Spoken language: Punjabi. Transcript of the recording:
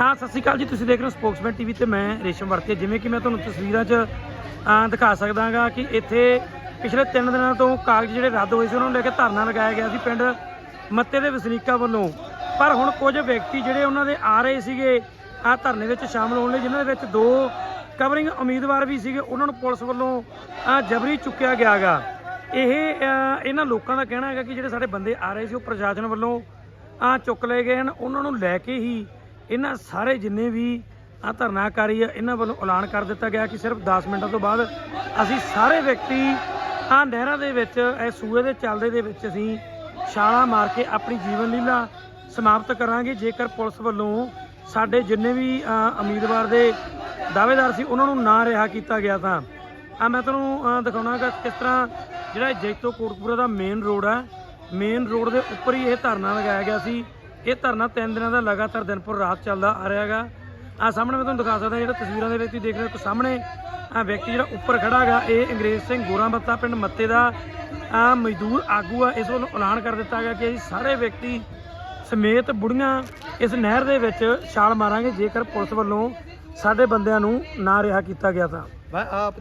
ਹਾਂ ਸਤਿ ਸ਼੍ਰੀ ਅਕਾਲ ਜੀ ਤੁਸੀਂ ਦੇਖ ਰਹੇ ਹੋ ਸਪੋਕਸਮੈਨ ਟੀਵੀ ਤੇ ਮੈਂ ਰੇਸ਼ਮ ਵਰਤੇ ਜਿਵੇਂ ਕਿ ਮੈਂ ਤੁਹਾਨੂੰ ਤਸਵੀਰਾਂ 'ਚ ਅਹ, ਦਿਖਾ ਸਕਦਾਗਾ ਕਿ ਇੱਥੇ ਪਿਛਲੇ 3 ਦਿਨਾਂ ਤੋਂ ਕਾਗਜ਼ ਜਿਹੜੇ ਰੱਦ ਹੋਏ ਸੀ ਉਹਨਾਂ ਨੂੰ ਲੈ ਕੇ ਧਰਨਾ ਲਗਾਇਆ ਗਿਆ ਸੀ ਪਿੰਡ ਮੱਤੇ ਦੇ ਵਸਨੀਕਾਂ ਵੱਲੋਂ। ਪਰ ਹੁਣ ਕੁਝ ਵਿਅਕਤੀ ਜਿਹੜੇ ਉਹਨਾਂ ਦੇ ਆ ਰਹੇ ਸੀਗੇ ਆ ਧਰਨੇ ਵਿੱਚ ਸ਼ਾਮਲ ਹੋਣ ਲਈ ਜਿਨ੍ਹਾਂ ਦੇ ਵਿੱਚ ਦੋ ਕਵਰਿੰਗ ਉਮੀਦਵਾਰ ਵੀ ਸੀਗੇ ਉਹਨਾਂ ਨੂੰ ਪੁਲਿਸ ਵੱਲੋਂ ਜਬਰੀ ਚੁੱਕਿਆ ਗਿਆਗਾ। ਇਹ ਇਹਨਾਂ ਲੋਕਾਂ ਦਾ ਕਹਿਣਾ ਹੈਗਾ ਕਿ ਜਿਹੜੇ ਸਾਡੇ ਬੰਦੇ ਆ ਰਹੇ ਸੀ ਉਹ ਪ੍ਰਸ਼ਾਸਨ ਵੱਲੋਂ ਆ ਚੁੱਕ ਲਏ ਗਏ ਹਨ। ਉਹਨਾਂ ਨੂੰ ਲੈ ਕੇ ਹੀ ਇਹਨਾਂ ਸਾਰੇ ਜਿੰਨੇ ਵੀ ਆ ਧਰਨਾਕਾਰੀ ਆ, ਇਹਨਾਂ ਵੱਲੋਂ ਐਲਾਨ ਕਰ ਦਿੱਤਾ ਗਿਆ ਕਿ ਸਿਰਫ 10 ਮਿੰਟਾਂ ਤੋਂ ਬਾਅਦ ਅਸੀਂ ਸਾਰੇ ਵਿਅਕਤੀ ਆ ਨਹਿਰਾਂ ਦੇ ਵਿੱਚ, ਇਹ ਸੂਏ ਦੇ ਚੱਲਦੇ ਦੇ ਵਿੱਚ ਅਸੀਂ ਛਾਲਾਂ ਮਾਰ ਕੇ ਆਪਣੀ ਜੀਵਨ ਲੀਲਾ ਸਮਾਪਤ ਕਰਾਂਗੇ। ਜੇਕਰ ਪੁਲਿਸ ਵੱਲੋਂ ਸਾਡੇ ਜਿੰਨੇ ਵੀ ਉਮੀਦਵਾਰ ਦੇ ਦਾਅਵੇਦਾਰ ਸੀ, ਉਹਨਾਂ ਨੂੰ ਨਾ ਰਿਹਾ ਕੀਤਾ ਗਿਆ ਤਾਂ। ਆ ਮੈਂ ਤੁਹਾਨੂੰ ਦਿਖਾਉਣਾਗਾ ਕਿਸ ਤਰ੍ਹਾਂ ਜਿਹੜਾ ਇਹ ਜੈਤੋ ਕੋਟਪੂਰਾ ਦਾ ਮੇਨ ਰੋਡ ਹੈ ਮੇਨ ਰੋਡ ਦੇ ਉੱਪਰ ਹੀ ਇਹ ਧਰਨਾ ਲਗਾਇਆ ਗਿਆ ਸੀ। ਇਹ ਧਰਨਾ ਤਿੰਨ ਦਿਨਾਂ ਦਾ ਲਗਾਤਾਰ ਦਿਨਪੁਰ ਰਾਤ ਚੱਲਦਾ ਆ ਰਿਹਾ ਹੈਗਾ। ਆ ਸਾਹਮਣੇ ਮੈਂ ਤੁਹਾਨੂੰ ਦਿਖਾ ਸਕਦਾ ਜਿਹੜਾ ਤਸਵੀਰਾਂ ਦੇ ਵਿੱਚ ਤੁਸੀਂ ਦੇਖ ਰਹੇ ਹੋ ਸਾਹਮਣੇ ਆ ਵਿਅਕਤੀ ਜਿਹੜਾ ਉੱਪਰ ਖੜਾ ਹੈਗਾ, ਇਹ ਅੰਗਰੇਜ਼ ਸਿੰਘ ਗੋਰਾਬੱਤਾ ਪਿੰਡ ਮੱਤੇ ਦਾ ਆ ਮਜ਼ਦੂਰ ਆਗੂ ਆ, ਇਸ ਵੱਲੋਂ ਐਲਾਨ ਕਰ ਦਿੱਤਾ ਗਿਆ ਕਿ ਅਸੀਂ ਸਾਰੇ ਵਿਅਕਤੀ ਸਮੇਤ ਬੁੜੀਆਂ ਇਸ ਨਹਿਰ ਦੇ ਵਿੱਚ ਛਾਲ ਮਾਰਾਂਗੇ, ਜੇਕਰ ਪੁਲਿਸ ਵੱਲੋਂ ਸਾਡੇ ਬੰਦਿਆਂ ਨੂੰ ਨਾ ਰਿਹਾ ਕੀਤਾ ਗਿਆ ਤਾਂ। ਮੈਂ ਆਪ